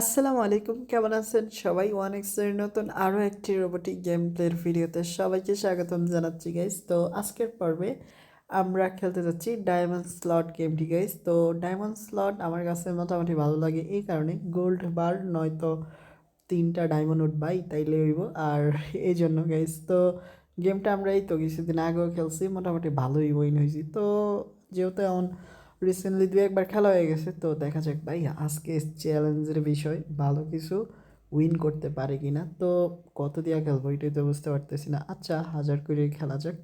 আসসালামু আলাইকুম, কেমন আছেন? সবাই ওয়ান এক্সের নতুন আরও একটি রোবোটিক গেম প্লের ভিডিওতে সবাইকে স্বাগতম জানাচ্ছি গাইস তো আজকের পর্বে আমরা খেলতে যাচ্ছি ডায়মন্ড স্লট গেমটি গাইস তো ডায়মন্ড স্লট আমার কাছে মোটামুটি ভালো লাগে এই কারণে গোল্ড বার নয়তো তিনটা ডায়মন্ড উঠবাই তাইলে হইব আর এই জন্য গাইস তো গেমটা আমরা এই তো কিছুদিন আগেও খেলছি, মোটামুটি ভালোই উইন হয়েছি তো যেহেতু এমন রিসেন্টলি দু একবার খেলা হয়ে গেছে, তো দেখা যাক ভাই, আজকে চ্যালেঞ্জের বিষয়, ভালো কিছু উইন করতে পারে কি না তো কত দিয়া খেলব এটাই তো বুঝতে পারতেছি না। আচ্ছা হাজার করে খেলা যাক।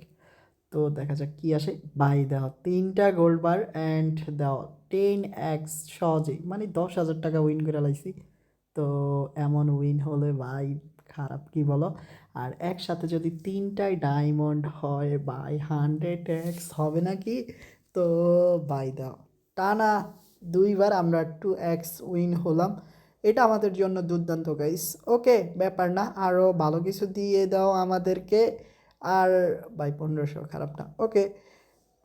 তো দেখা যাক কি আসে। বাই দাও তিনটা গোল্ড বার অ্যান্ড দাও টেন এক্স সহজেই মানে দশ হাজার টাকা উইন করে লাইছি। তো এমন উইন হলে ভাই, খারাপ কি বলো? আর একসাথে যদি তিনটাই ডায়মন্ড হয় বাই হান্ড্রেড এক্স হবে নাকি? তো বাই দাও টানা দুইবার আমরা টু এক্স উইন হলাম। এটা আমাদের জন্য দুর্দান্ত, গাইস। ওকে, ব্যাপার না। আরও ভালো কিছু দিয়ে দাও আমাদেরকে। আর বাই পনেরোশো খারাপ না। ওকে,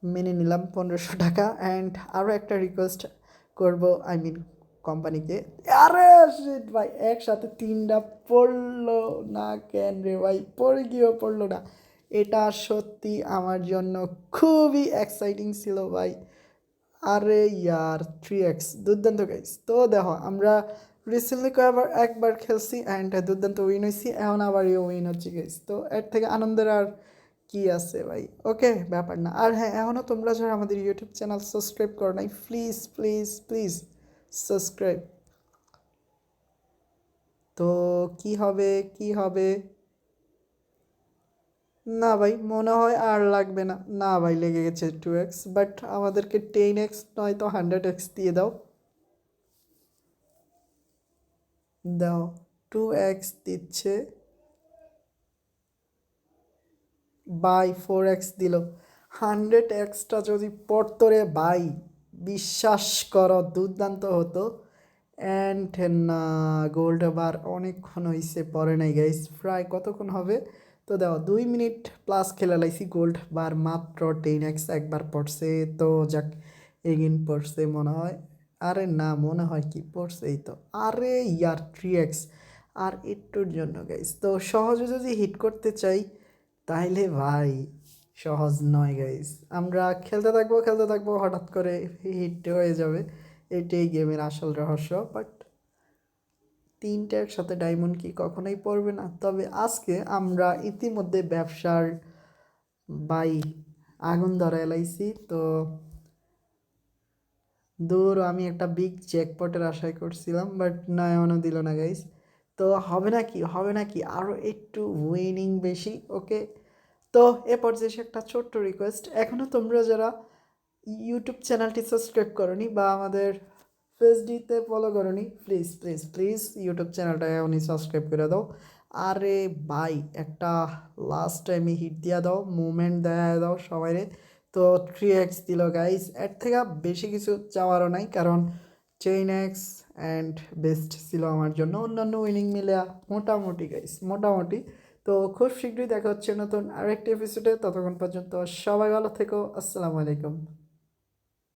মেনে নিলাম পনেরোশো টাকা। অ্যান্ড আরও একটা রিকোয়েস্ট করব, আই মিন কোম্পানিকে। আরে ভাই, একসাথে তিনটা পড়ল। না কেন রে ভাই, পড়ে গিয়েও পড়ল না। এটা সত্যি আমার জন্য খুবই এক্সাইটিং ছিল ভাই। আরে ইয়ার থ্রি এক্স দুর্দান্ত গাইস তো দেখো, আমরা রিসেন্টলি কয়েকবার, একবার খেলছি অ্যান্ড দুর্দান্ত উইন হয়েছি, এখন আবার ইয়ে উইন হচ্ছে গাইস তো এর থেকে আনন্দের আর কি আছে ভাই? ওকে ব্যাপার না। আর হ্যাঁ এখনও তোমরা যারা আমাদের ইউটিউব চ্যানেল সাবস্ক্রাইব করো নাই প্লিজ প্লিজ প্লিজ সাবস্ক্রাইব তো কি হবে কি হবে? না ভাই, মনে হয় আর লাগবে না। না ভাই, লেগে গেছে টু এক্স বাট আমাদেরকে টেন এক্স নয়তো হান্ড্রেড এক্স দিয়ে দাও। দাও টু এক্স দিচ্ছে। বাই ফোর এক্স দিল। হান্ড্রেড এক্সটা যদি পড়তো বাই বিশ্বাস করো, দুর্দান্ত হতো। অ্যান্ড না গোল্ড বার অনেকক্ষণ হয়েছে পরে নাই গাইস প্রায় কতক্ষণ হবে? তো দেখো, দুই মিনিট প্লাস খেলে লাইছি গোল্ড বার মাত্র টেন এক্স একবার পড়ছে, তো যাক এগিন পড়ছে মনে হয়। আরে না, মনে হয় কি পড়ছে এই তো। আরে ইয়ার থ্রি এক্স আর একটুর জন্য গাইস তো সহজে যদি হিট করতে চাই, তাইলে ভাই, সহজ নয় গাইস আমরা খেলতে থাকব খেলতে থাকব, হঠাৎ করে হিট হয়ে যাবে। এটাই গেমের আসল রহস্য বাট তিনটে একসাথে ডায়মন্ড কি কখনোই পড়বে না। তবে আজকে আমরা ইতিমধ্যে ব্যবসার বাই আগুন ধরা এলাইছি তো দূর আমি একটা বিগ জ্যাকপটের আশায় করছিলাম বাট না এমনও দিল না গাইস তো হবে না কি, হবে না কি আরও একটু উইনিং বেশি ওকে তো এ পর্যায়ে একটা ছোট্ট রিকোয়েস্ট এখনও তোমরা যারা ইউটিউব চ্যানেলটি সাবস্ক্রাইব করনি বা আমাদের ফেসডিতে ফলো করনি প্লিজ প্লিজ প্লিজ ইউটিউব চ্যানেলটা এখনই সাবস্ক্রাইব করে দাও। আরে ভাই, একটা লাস্ট টাইমে হিট দিয়া দাও মুভমেন্ট দেয়া দাও সবাইরে তো থ্রি এক্স দিল গাইস এর থেকে বেশি কিছু চাওয়ারও নাই, কারণ চেইন এক্স অ্যান্ড বেস্ট ছিল আমার জন্য। অন্যান্য উইনিং মিলে মোটামুটি গাইস মোটামুটি। তো খুব শীঘ্রই দেখা হচ্ছে নতুন আরেকটি এপিসোডে ততক্ষণ পর্যন্ত সবাই ভালো থেকো। আসসালামু আলাইকুম।